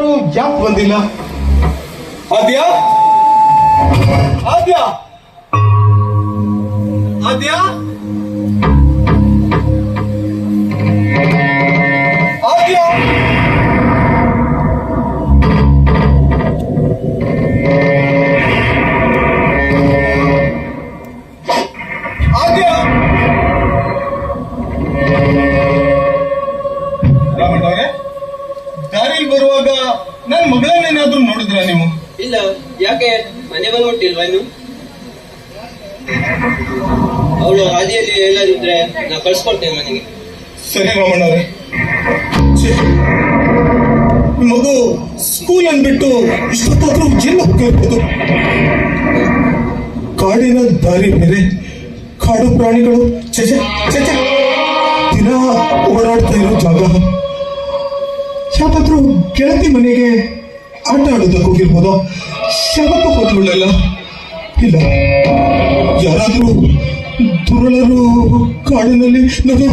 ಯಾಕೆ ಬಂದಿಲ್ಲ. ಆದ್ಯ? ಆದ್ಯ? ಆದ್ಯ? ಇಲ್ಲ, ಯಾಕೆ ಮನೆ ಬಂದ್ಬಿಟ್ಟಿಲ್ವಾ ಇನ್ನು? ಅವಳು ಹಾದಿಯಲ್ಲಿ ಎಲ್ಲದಿದ್ರೆ ನಾ ಕಳ್ಸ್ಕೊಡ್ತೇನೆ ಮನೆಗೆ. ಸರಿ ರಾಮಣ್ಣವ್ರೆ ಮಗು ಸ್ಕೂಲ್ ಅನ್ಬಿಟ್ಟು ಇಷ್ಟೊತ್ತಾದ್ರೂ ಎಲ್ಲ ಹೋಗಿರ್ಬೋದು ಕಾಡಿನ ದಾರಿ ಬೇರೆ ಕಾಡು ಪ್ರಾಣಿಗಳು ಚಚ ಚಚ ದಿನ ಓಡಾಡ್ತಾ ಇರೋ ಜಾಗ. ಯಾವ್ದಾದ್ರೂ ಗೆಳತಿ ಮನೆಗೆ ಆಟ ಆಡೋದಕ್ಕೆ ಹೋಗಿರ್ಬೋದು ಹೋದ್ರಲ್ಲ ಇಲ್ಲ. ಯಾರಾದರೂ ದುರಳರು ಕಾಡಿನಲ್ಲಿ ನಾನು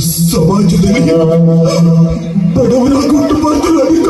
ಸಮಾಜದಲ್ಲಿ ಬಡವರ ಕುಟುಂಬದಲ್ಲಿ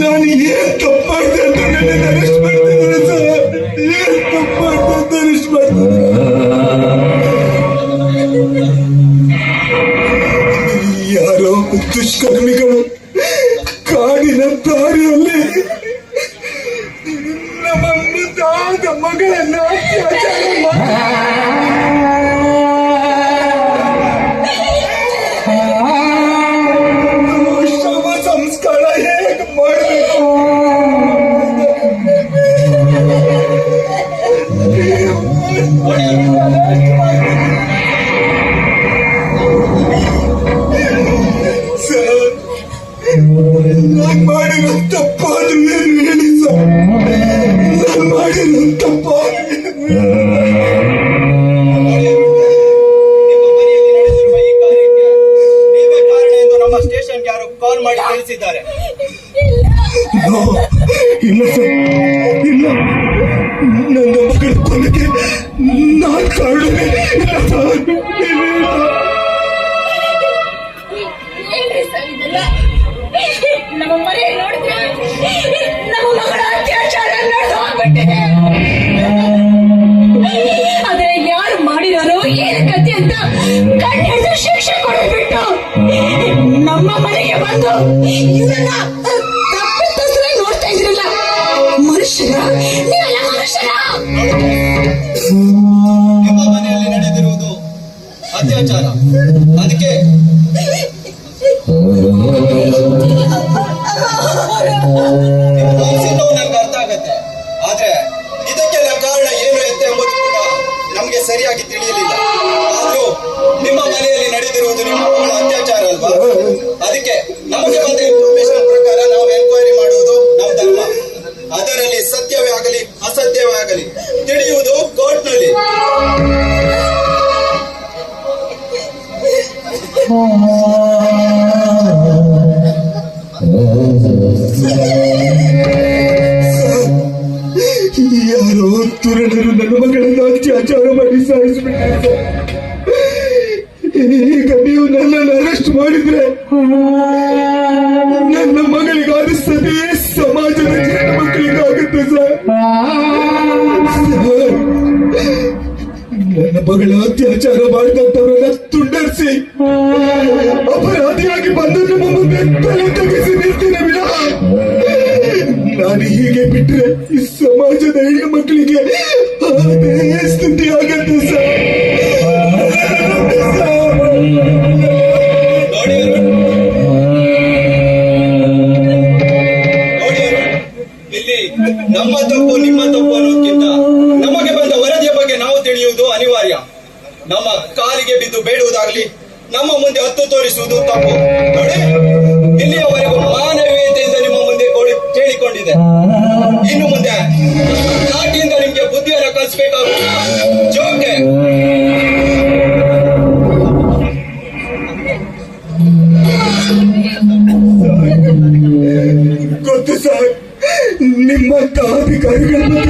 ನಾನು ಏನ್ ತಪ್ಪಾಗಿದೆ ಅಂತ ನನ್ನ ಸರ್. ಸರಿಯಾಗಿ ತಿಳಿಯಲಿಲ್ಲ. ಆದರೂ ನಿಮ್ಮ ಮನೆಯಲ್ಲಿ ನಡೆದಿರುವುದು ನಿಮ್ಮ ಸಭೆ ಸಮಾಜದ ಜನ ಮಕ್ಕಳಿಗಾಗುತ್ತೆ ಸರ್ ನನ್ನ ಮಗಳ ಅತ್ಯಾಚಾರ ಮಾಡಿದಂತವ್ರನ್ನ ತುಂಡರಿಸಿ ಅಪರಾಧಿಯಾಗಿ ಬಂದು ನಿಮ್ಮ ಮುಂದೆ ತಲೆ ತಗ್ಗಿಸಿ ನಿಲ್ತೀನಿ ವಿನಃ ನಾನು ಹೀಗೆ ಬಿಟ್ರೆ ಈ ಸಮಾಜದ ಹೆಣ್ಣು ಮಕ್ಕಳಿಗೆ ಕಾಲಿಗೆ ಬಿದ್ದು ಬೇಡುವುದಾಗ್ಲಿ, ನಮ್ಮ ಮುಂದೆ ಹತ್ತು ತೋರಿಸುವುದು ತಪ್ಪು. ನೋಡಿ, ಇಲ್ಲಿಯವರೆಗೂ ಮಾನವೀಯತೆಯಿಂದ ನಿಮ್ಮ ಮುಂದೆ ಕೇಳಿಕೊಂಡಿದೆ. ಇನ್ನು ಮುಂದೆ, ನಾಟಿಯಿಂದ ನಿಮ್ಗೆ ಬುದ್ಧಿಯನ್ನು ಕಲಿಸಬೇಕಾಗುತ್ತೆ. ಜೋಕೆ. ಗೊತ್ತು ಸರ್ ನಿಮ್ಮಂತ ಅಧಿಕಾರಿಗಳನ್ನು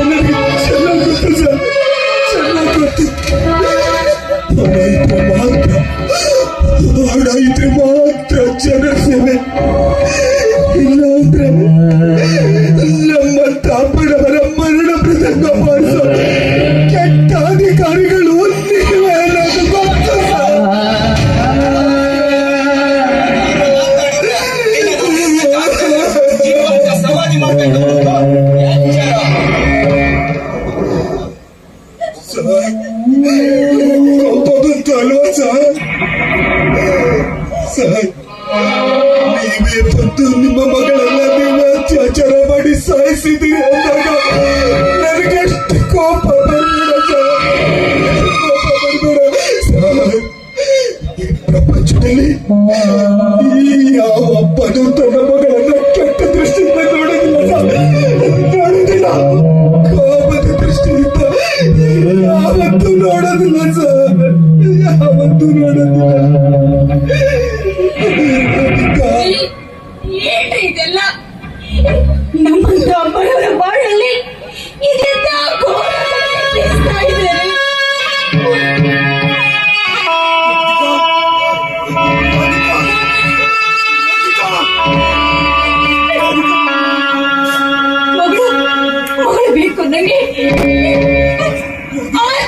ಈ ಯಾವ ಅಪ್ಪನು ತನ್ನ ಮಗಳನ್ನ ಕೆಟ್ಟ ದೃಷ್ಟಿಯಿಂದ ನೋಡೋದಿಲ್ಲ ನೋಡೋದಿಲ್ಲ ಕೋಪದ ದೃಷ್ಟಿಯಿಂದ. ಯಾವತ್ತೂ ನೋಡೋದಿಲ್ಲ ಸರ್ ಯಾವತ್ತೂ ನೋಡೋದಿಲ್ಲ.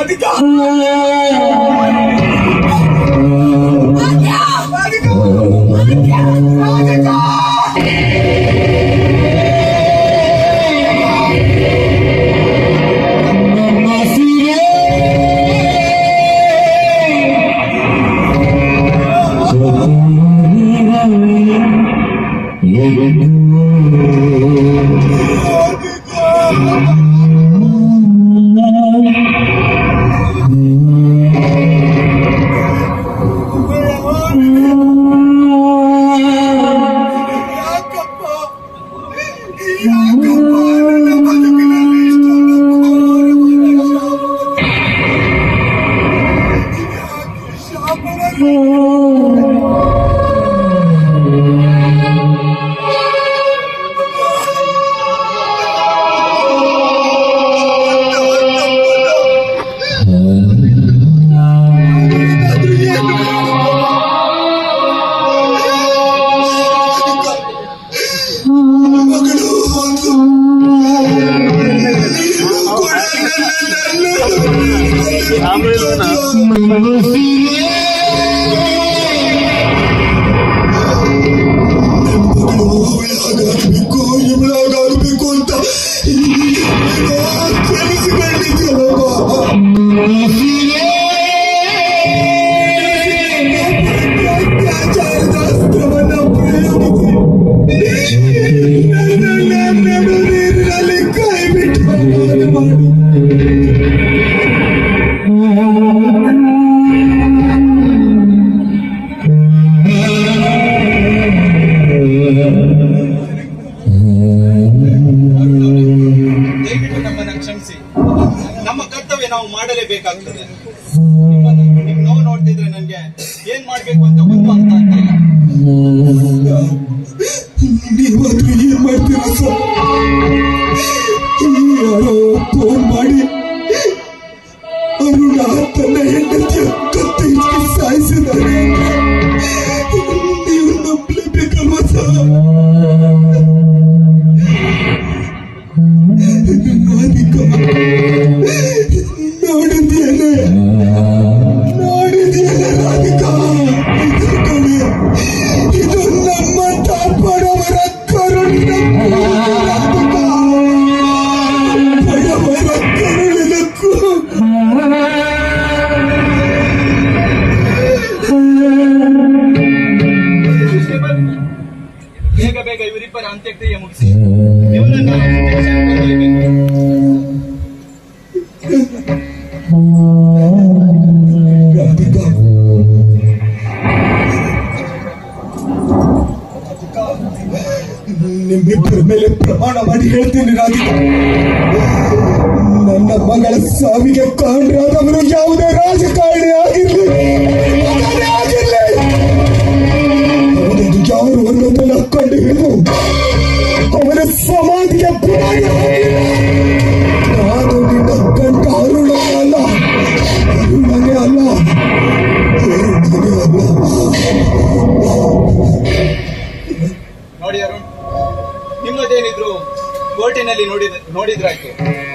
রাধিকা Mira, ಪರಿಗಣಿಸಿ ನಮ್ಮ ಕರ್ತವ್ಯ ನಾವು ಮಾಡಲೇಬೇಕಾಗ್ತದೆ. ನೋವು ನೋಡ್ತಿದ್ರೆ ನನ್ಗೆ ಏನ್ ಮಾಡ್ಬೇಕು ಅಂತ ಒಂದು ಅರ್ಥ ಆಗ್ತಾ ಇಲ್ಲ. ಟಿವಿನಲ್ಲಿ ನೋಡಿದ ನೋಡಿದ್ರಾಯ್ತು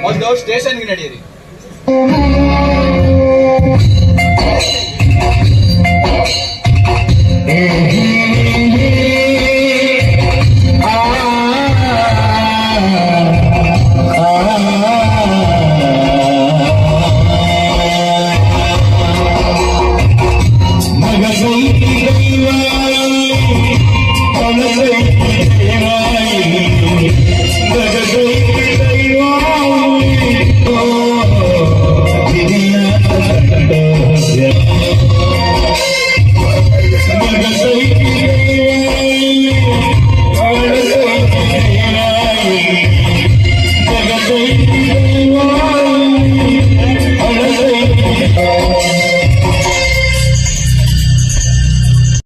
ಒಂದು ಸ್ಟೇಷನ್ಗೆ ನಡೆಯಿರಿ Mm-hmm.